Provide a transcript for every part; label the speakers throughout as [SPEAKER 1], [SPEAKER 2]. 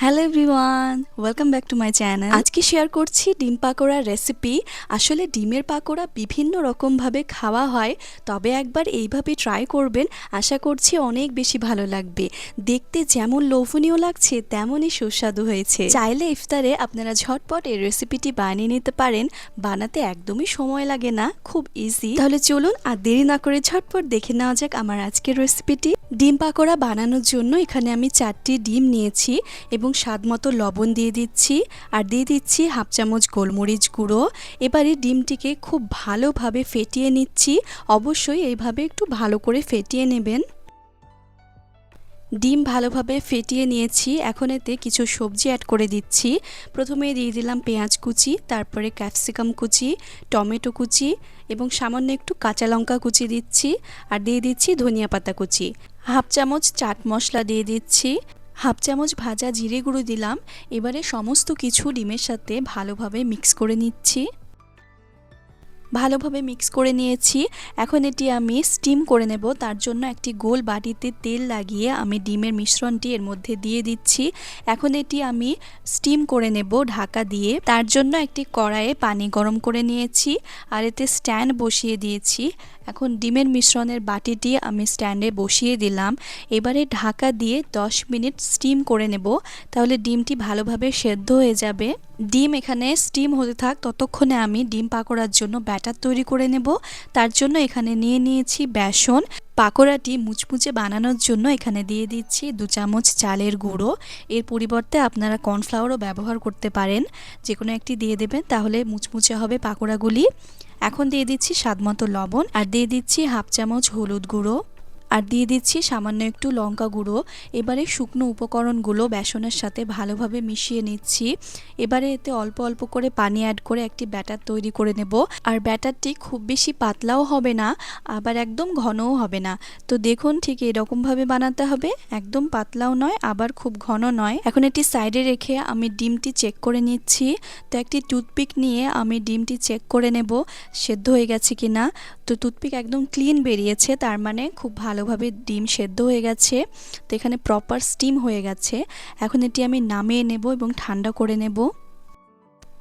[SPEAKER 1] Hello everyone welcome back to my channel আজকে share করছি ডিম পাকোড়ার রেসিপি আসলে ডিমের পাকোড়া বিভিন্ন রকমভাবে খাওয়া হয়, তবে একবার এইভাবে ট্রাই করবেন, আশা করছি অনেক বেশি ভালো লাগবে। দেখতে যেমন লোভনীয় লাগছে, তেমনই সুস্বাদু হয়েছে। চাইলে ইফতারে আপনারা ঝটপট এই রেসিপিটি বানিয়ে নিতে পারেন। বানাতে একদমই সময় লাগে না, খুব ইজি তাহলে চলুন আর দেরি না করে ঝটপট দেখে নেওয়া যাক আমার আজকের রেসিপিটি ডিম পাকোড়া বানানোর জন্য এখানে আমি চারটি ডিম নিয়েছি, এবং স্বাদ মতো লবণ দিয়ে দিচ্ছি। আর দিয়ে দিচ্ছি হাফ চামচ গোলমরিচ গুঁড়ো। এবারে ডিমটিকে খুব ভালোভাবে ফেটিয়ে নিচ্ছি। অবশ্যই এইভাবে একটু ভালো করে ফেটিয়ে নেবেন। ডিম ভালোভাবে ফেটিয়ে নিয়েছি। এখন এতে কিছু সবজি অ্যাড করে দিচ্ছি। প্রথমে দিয়ে দিলাম পেঁয়াজ কুচি, তারপরে ক্যাপসিকাম কুচি, টমেটো কুচি এবং সামান্য একটু কাঁচা লঙ্কা কুচি দিচ্ছি। আর দিয়ে দিচ্ছি ধনিয়া পাতা কুচি। হাফ চামচ চাট মশলা দিয়ে দিচ্ছি। হাফ চামচ ভাজা জিরে গুঁড়ো দিলাম। এবারে সমস্ত কিছু ডিমের সাথে ভালোভাবে মিক্স করে নিচ্ছি। ভালোভাবে মিক্স করে নিয়েছি। এখন এটি আমি স্টিম করে নেব। তার জন্য একটি গোল বাটিতে তেল লাগিয়ে আমি ডিমের মিশ্রণটি এর মধ্যে দিয়ে দিচ্ছি। এখন এটি আমি স্টিম করে নেব ঢাকা দিয়ে। তার জন্য একটি কড়াইয়ে পানি গরম করে নিয়েছি আর এতে স্ট্যান্ড বসিয়ে দিয়েছি। এখন ডিমের মিশ্রণের বাটিটি আমি স্ট্যান্ডে বসিয়ে দিলাম। এবারে ঢাকা দিয়ে 10 মিনিট স্টিম করে নেব। তাহলে ডিমটি ভালোভাবে সেদ্ধ হয়ে যাবে। ডিম এখানে স্টিম হতে থাক, ততক্ষণে আমি ডিম পাকোড়ার জন্য ব্যাটার তৈরি করে নেব। তার জন্য এখানে নিয়ে নিয়েছি বেসন। পাকোড়াটি মুচমুচে বানানোর জন্য এখানে দিয়ে দিচ্ছি দু চামচ চালের গুঁড়ো। এর পরিবর্তে আপনারা কর্নফ্লাওয়ারও ব্যবহার করতে পারেন। যে কোনো একটি দিয়ে দেবেন, তাহলে মুচমুচে হবে পাকোড়াগুলি। এখন দিয়ে দিচ্ছি স্বাদমতো লবণ। আর দিয়ে দিচ্ছি হাফ চামচ হলুদ গুঁড়ো। আর দিয়ে দিচ্ছি সামান্য একটু লঙ্কা গুঁড়ো। এবারে শুকনো উপকরণগুলো বেসনের সাথে ভালোভাবে মিশিয়ে নিচ্ছি। এবারে এতে অল্প অল্প করে পানি অ্যাড করে একটি ব্যাটার তৈরি করে নেব। আর ব্যাটারটি খুব বেশি পাতলাও হবে না, আবার একদম ঘনও হবে না। তো দেখুন ঠিক এরকমভাবে বানাতে হবে। একদম পাতলাও নয়, আবার খুব ঘন নয়। এখন এটি সাইডে রেখে আমি ডিমটি চেক করে নিচ্ছি। তো একটি টুথপিক নিয়ে আমি ডিমটি চেক করে নেব। সেদ্ধ হয়ে গেছে কিনা? তো টুথপিক একদম ক্লিন বেরিয়েছে, তার মানে খুব ভালোভাবে ডিম সেদ্ধ হয়ে গেছে। তো এখানে প্রপার স্টিম হয়ে গেছে। এখন এটি আমি নামিয়ে নেব এবং ঠান্ডা করে নেব।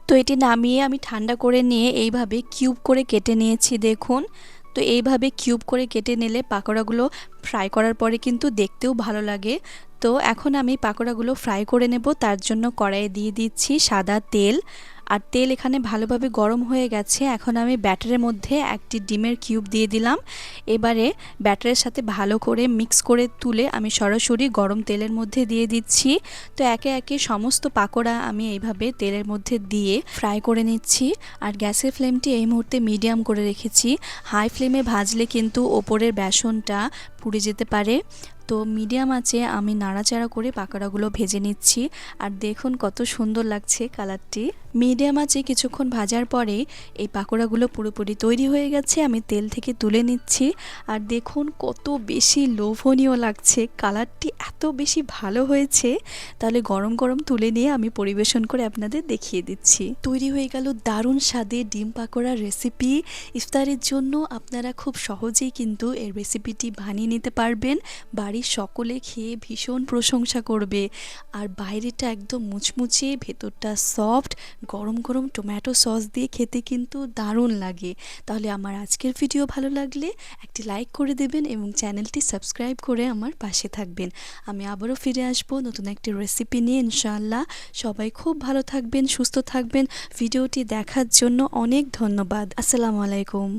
[SPEAKER 1] তো এটি নামিয়ে আমি ঠান্ডা করে নিয়ে এইভাবে কিউব করে কেটে নিয়েছি, দেখুন। তো এইভাবে কিউব করে কেটে নিলে পাকোড়াগুলো ফ্রাই করার পরে কিন্তু দেখতেও ভালো লাগে। তো এখন আমি পাকোড়াগুলো ফ্রাই করে নেব। তার জন্য কড়াইয়ে দিয়ে দিচ্ছি সাদা তেল। আর তেল এখানে ভালোভাবে গরম হয়ে গেছে। এখন আমি ব্যাটারের মধ্যে একটি ডিমের কিউব দিয়ে দিলাম। এবারে ব্যাটারের সাথে ভালো করে মিক্স করে তুলে আমি সরাসরি গরম তেলের মধ্যে দিয়ে দিচ্ছি। তো একে একে সমস্ত পাকোড়া আমি এইভাবে তেলের মধ্যে দিয়ে ফ্রাই করে নিচ্ছি। আর গ্যাসের ফ্লেমটি এই মুহূর্তে মিডিয়াম করে রেখেছি। হাই ফ্লেমে ভাজলে কিন্তু ওপরের বেসনটা পুড়ে যেতে পারে। তো মিডিয়াম আছে, আমি নাড়াচাড়া করে পাকোড়াগুলো ভেজে নিচ্ছি। আর দেখুন কত সুন্দর লাগছে কালারটি। মিডিয়াম আছে, কিছুক্ষণ ভাজার পরে এই পাকোড়াগুলো পুরোপুরি তৈরি হয়ে গেছে, আমি তেল থেকে তুলে নিচ্ছি। আর দেখুন কত বেশি লোভনীয় লাগছে, কালারটি এত বেশি ভালো হয়েছে। তাহলে গরম গরম তুলে নিয়ে আমি পরিবেশন করে আপনাদের দেখিয়ে দিচ্ছি। তৈরি হয়ে গেল দারুণ স্বাদে ডিম পাকোড়ার রেসিপি। ইফতারের জন্য আপনারা খুব সহজেই কিন্তু এর রেসিপিটি বানিয়ে নিতে পারবেন। বাড়ির সকলে খেয়ে ভীষণ প্রশংসা করবে। আর বাইরেটা একদম মুচমুচে, ভেতরটা সফট গরম গরম টমেটো সস দিয়ে খেতে কিন্তু দারুণ লাগে। তাহলে আমার আজকের ভিডিও ভালো লাগলে একটি লাইক করে দেবেন এবং চ্যানেলটি সাবস্ক্রাইব করে আমার পাশে থাকবেন। আমি আবারও ফিরে আসব নতুন একটি রেসিপি নিয়ে ইনশাআল্লাহ। সবাই খুব ভালো থাকবেন, সুস্থ থাকবেন। ভিডিওটি দেখার জন্য অনেক ধন্যবাদ। আসসালামু আলাইকুম।